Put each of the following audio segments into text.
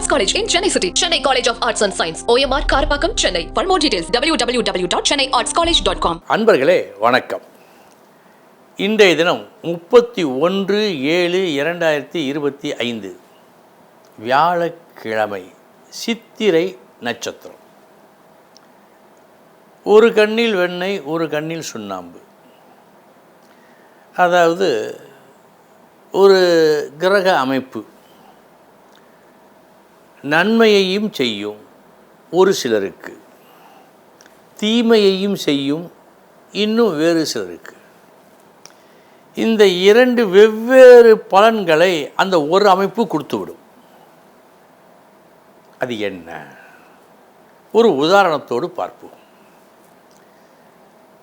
Arts college in Chennai city Chennai college of arts and science OMR Karapakkam Chennai for more details W W W dot Chennai arts college dot com அன்பர்களே வணக்கம் இன்றைய தினம் முப்பத்தி ஒன்று ஏழு இரண்டாயிரத்தி இருபத்தி ஐந்து வியாழக்கிழமை சித்திரை நட்சத்திரம் ஒரு கண்ணில் வெண்ணெய் ஒரு கண்ணில் சுண்ணாம்பு அதாவது ஒரு கிரக அமைப்பு நன்மையையும் செய்யும் ஒரு சிலருக்கு. தீமையையும் செய்யும் இன்னும் வேறு சிலருக்கு. இந்த இரண்டு வெவ்வேறு பலன்களை அந்த ஒரு அமைப்பு கொடுத்துவிடும். அது என்ன? ஒரு உதாரணத்தோடு பார்ப்போம்.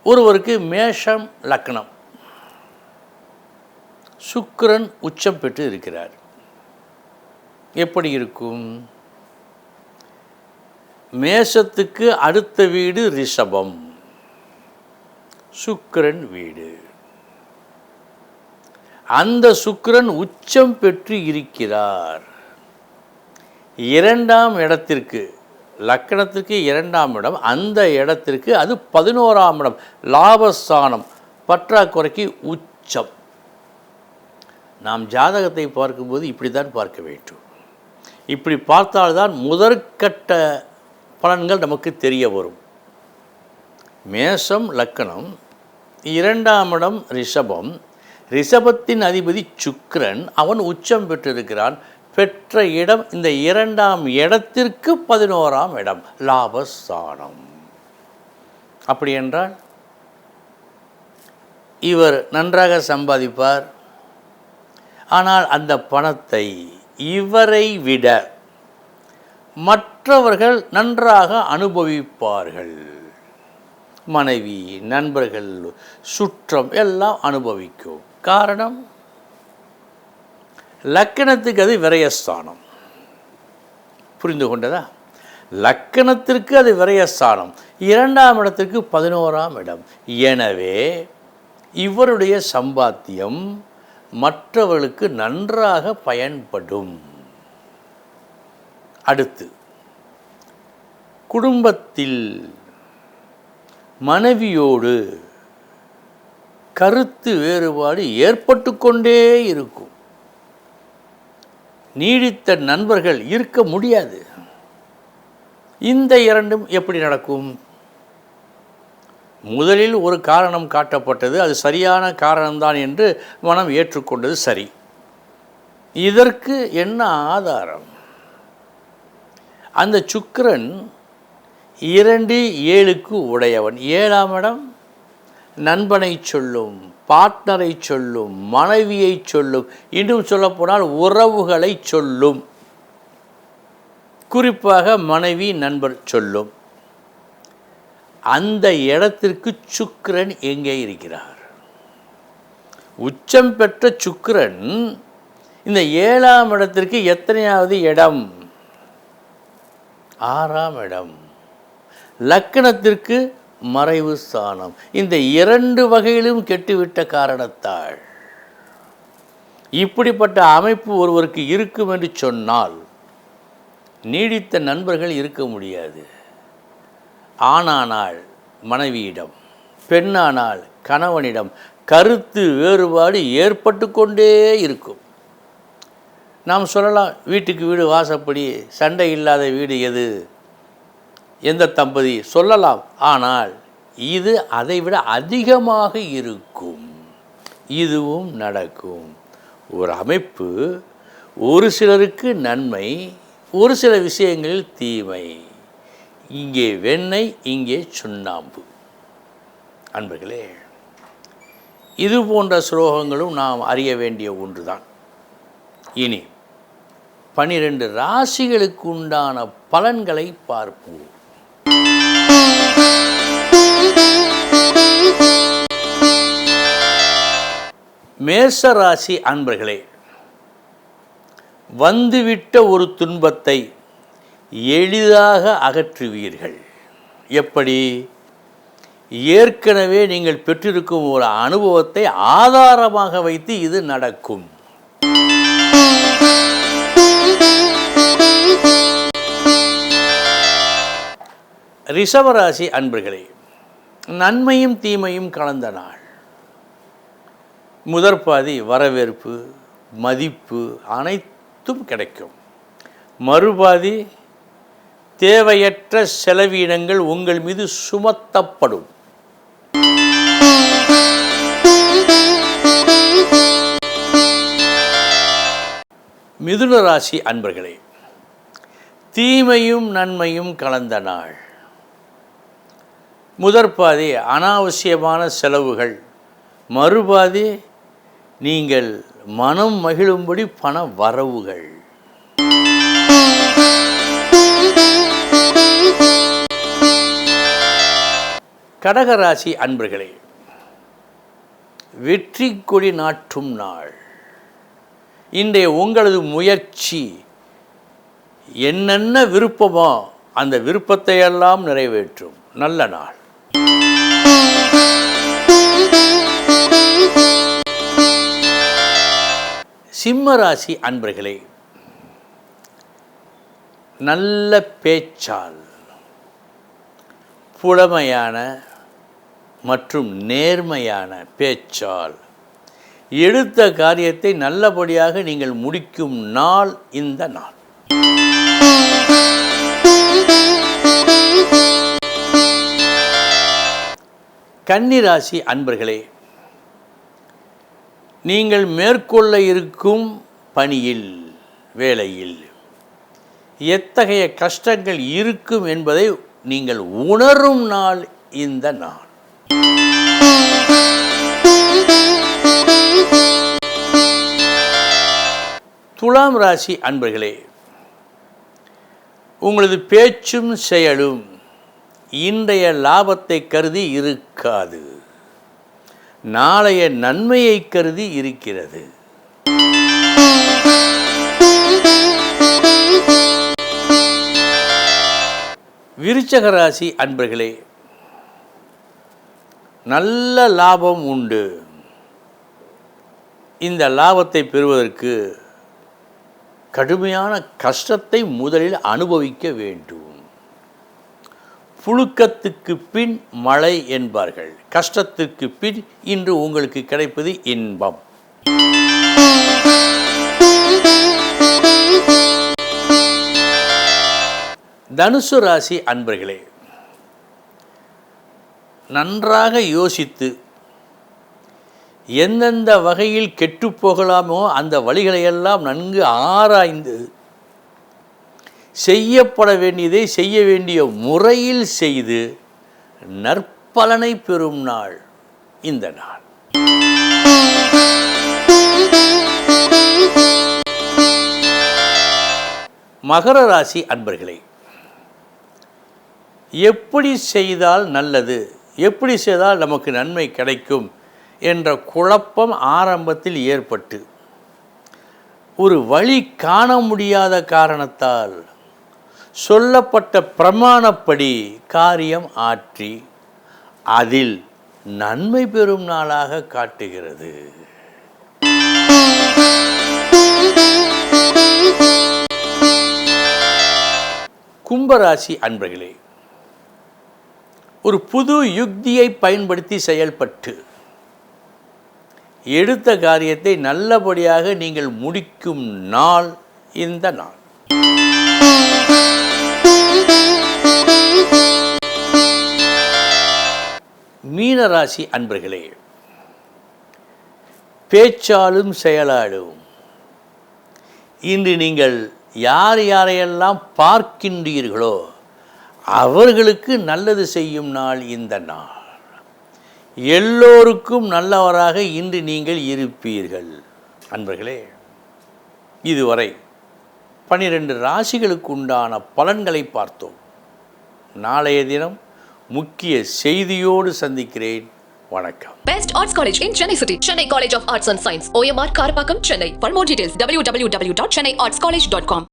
ஒருவருக்கு மேஷம் லக்னம். சுக்கிரன் உச்சம் பெற்று இருக்கிறார். எப்படி இருக்கும்? மேஷத்துக்கு அடுத்த வீடு ரிஷபம். சுக்கிரன் வீடு. அந்த சுக்கிரன் உச்சம் பெற்று இருக்கிறார். இரண்டாம் இடத்திற்கு லக்கணத்திற்கு இரண்டாம் இடம் அந்த இடத்திற்கு அது பதினோராம் இடம் லாபஸ்தானம் பற்றாக்குறைக்கு உச்சம். நாம் ஜாதகத்தை பார்க்கும்போது இப்படி தான் பார்க்க வேண்டும். இப்படி பார்த்தால்தான் முதற்கட்ட பலன்கள் நமக்கு தெரிய வரும். மேஷம் லக்கணம் இரண்டாம் இடம் ரிஷபம். ரிஷபத்தின் அதிபதி சுக்ரன் அவன் உச்சம் பெற்றிருக்கிறான். பெற்ற இடம் இந்த இரண்டாம் இடத்திற்கு பதினோராம் இடம் லாபஸ்தானம். அப்படி என்றால் இவர் நன்றாக சம்பாதிப்பார். ஆனால் அந்த பணத்தை இவரை விட மற்றவர்கள் நன்றாக அனுபவிப்பார்கள். மனைவி நண்பர்கள் சுற்றம் எல்லாம் அனுபவிக்கும். காரணம்? லக்கணத்துக்கு அது விரயஸ்தானம். புரிந்து கொண்டதா? லக்கணத்திற்கு அது விரயஸ்தானம். இரண்டாம் இடத்திற்கு பதினோராம் இடம். எனவே இவருடைய சம்பாத்தியம் மற்றவர்களுக்கு நன்றாக பயன்படும். அடுத்து குடும்பத்தில் மனைவியோடு கருத்து வேறுபாடு ஏற்பட்டு கொண்டே இருக்கும். நீடித்த நண்பர்கள் இருக்க முடியாது. இந்த இரண்டும் எப்படி நடக்கும்? முதலில் ஒரு காரணம் காட்டப்பட்டது. அது சரியான காரணம்தான் என்று மனம் ஏற்றுக்கொண்டது சரி. இதற்கு என்ன ஆதாரம்? அந்த சுக்கரன் இரண்டு ஏழுக்கு உடையவன். ஏழாம் இடம் நண்பனை சொல்லும் பார்ட்னரை சொல்லும் மனைவியை சொல்லும் இன்னும் சொல்லப்போனால் உறவுகளை சொல்லும். குறிப்பாக மனைவி நண்பர் சொல்லும். அந்த இடத்திற்கு சுக்கிரன் எங்கே இருக்கிறார்? உச்சம் பெற்ற சுக்கிரன் இந்த ஏழாம் இடத்திற்கு எத்தனையாவது இடம்? ஆறாம் இடம். லக்கணத்திற்கு மறைவு ஸ்தானம் இந்த இரண்டு வகையிலும் கெட்டுவிட்ட காரணத்தால். இப்படிப்பட்ட அமைப்பு ஒருவருக்கு இருக்கும் என்று சொன்னால் நீடித்த நண்பர்கள் இருக்க முடியாது. ஆணானால் மனைவியிடம் பெண்ணானால் கணவனிடம் கருத்து வேறுபாடு ஏற்பட்டு கொண்டே இருக்கும். நாம் சொல்லலாம் வீட்டுக்கு வீடு வாசப்படி சண்டை இல்லாத வீடு எது? எந்த தம்பதி? சொல்லலாம். ஆனால் இது அதைவிட அதிகமாக இருக்கும். இதுவும் நடக்கும். ஒரு அமைப்பு ஒரு சிலருக்கு நன்மை ஒரு சில விஷயங்களில் தீமை. இங்கே வெண்ணெய் இங்கே சுண்ணாம்பு. அன்பர்களே இது போன்ற ஸ்லோகங்களும் நாம் அறிய வேண்டிய ஒன்றுதான். இனி பனிரெண்டு ராசிகளுக்கு உண்டான பலன்களை பார்ப்போம். மேச ராசி அன்பர்களே வந்துவிட்ட ஒரு துன்பத்தை எளிதாக அகற்றுவீர்கள். எப்படி? ஏற்கனவே நீங்கள் பெற்றிருக்கும் ஒரு அனுபவத்தை ஆதாரமாக வைத்து இது நடக்கும். ரிஷவராசி அன்பர்களே நன்மையும் தீமையும் கலந்த நாள். முதற்பாதி வரவேற்பு மதிப்பு அனைத்தும் கிடைக்கும். மறுபாதி தேவையற்ற செலவீனங்கள் உங்கள் மீது சுமத்தப்படும். மிதுன ராசி அன்பர்களே தீமையும் நன்மையும் கலந்த நாள். முதற்பாதி அனாவசியமான செலவுகள் மறுபாதி நீங்கள் மனம் மகிழும்படி பண வரவுகள். கடகராசி அன்பர்களே வெற்றி கொடி நாட்டும் நாள். இன்றைய உங்களது முயற்சி என்னென்ன விருப்பமோ அந்த விருப்பத்தை எல்லாம் நிறைவேற்றும். நல்ல நாள். சிம்மராசி அன்பர்களே நல்ல பேச்சால் புலமையான மற்றும் நேர்மையான பேச்சால் எடுத்த காரியத்தை நல்லபடியாக நீங்கள் முடிக்கும் நாள் இந்த நாள். கன்னிராசி அன்பர்களே நீங்கள் மேற்கொள்ள இருக்கும் பணியில் வேலையில் எத்தகைய கஷ்டங்கள் இருக்கும் என்பதை நீங்கள் உணரும் நாள் இந்த நாள். துலாம் ராசி அன்பர்களே உங்களது பேச்சும் செயலும் இன்றைய லாபத்தை கருதி இருக்காது. நாளைய நன்மையை கருதி இருக்கிறது. விருச்சக ராசி அன்பர்களே நல்ல லாபம் உண்டு. இந்த லாபத்தை பெறுவதற்கு கடுமையான கஷ்டத்தை முதலில் அனுபவிக்க வேண்டும். புழுக்கத்துக்கு பின் மழை என்பார்கள். கஷ்டத்துக்கு பின் இன்று உங்களுக்கு கிடைப்பது இன்பம். தனுசு ராசி அன்பர்களே நன்றாக யோசித்து எந்தெந்த வகையில் கெட்டுப் போகலாமோ அந்த வழிகளையெல்லாம் நன்கு ஆராய்ந்து செய்யப்பட வேண்டியதை செய்ய வேண்டிய முறையில் செய்து நற்பலனை பெறும் நாள் இந்த நாள். மகர ராசி அன்பர்களே எப்படி செய்தால் நல்லது? எப்படி செய்தால் நமக்கு நன்மை கிடைக்கும்? என்ற குழப்பம் ஆரம்பத்தில் ஏற்பட்டு ஒரு வழி காண முடியாத காரணத்தால் சொல்லப்பட்ட பிரமாணப்படி காரியம் ஆற்றி அதில் நன்மை பெறும் நாளாக காட்டுகிறது. கும்பராசி அன்பர்களே ஒரு புது யுக்தியை பயன்படுத்தி செயல்பட்டு எடுத்த காரியத்தை நல்லபடியாக நீங்கள் முடிக்கும் நாள் இந்த நாள். மீனராசி அன்பர்களே பேச்சாலும் செயலாலும் இன்று நீங்கள் யார் யாரையெல்லாம் பார்க்கின்றீர்களோ அவர்களுக்கு நல்லது செய்யும் நாள் இந்த நாள் எல்லோருக்கும் நல்லவராக இன்று நீங்கள் இருப்பீர்கள் அன்பர்களே இதுவரை பனிரெண்டு ராசிகளுக்கு உண்டான பலன்களை பார்த்தோம் நாளைய தினம் முக்கிய செய்தியோடு சந்திக்கிறேன் வணக்கம் best arts college in Chennai city Chennai college of arts and science OMR Karapakkam Chennai for more details W W W dot Chennai arts college dot com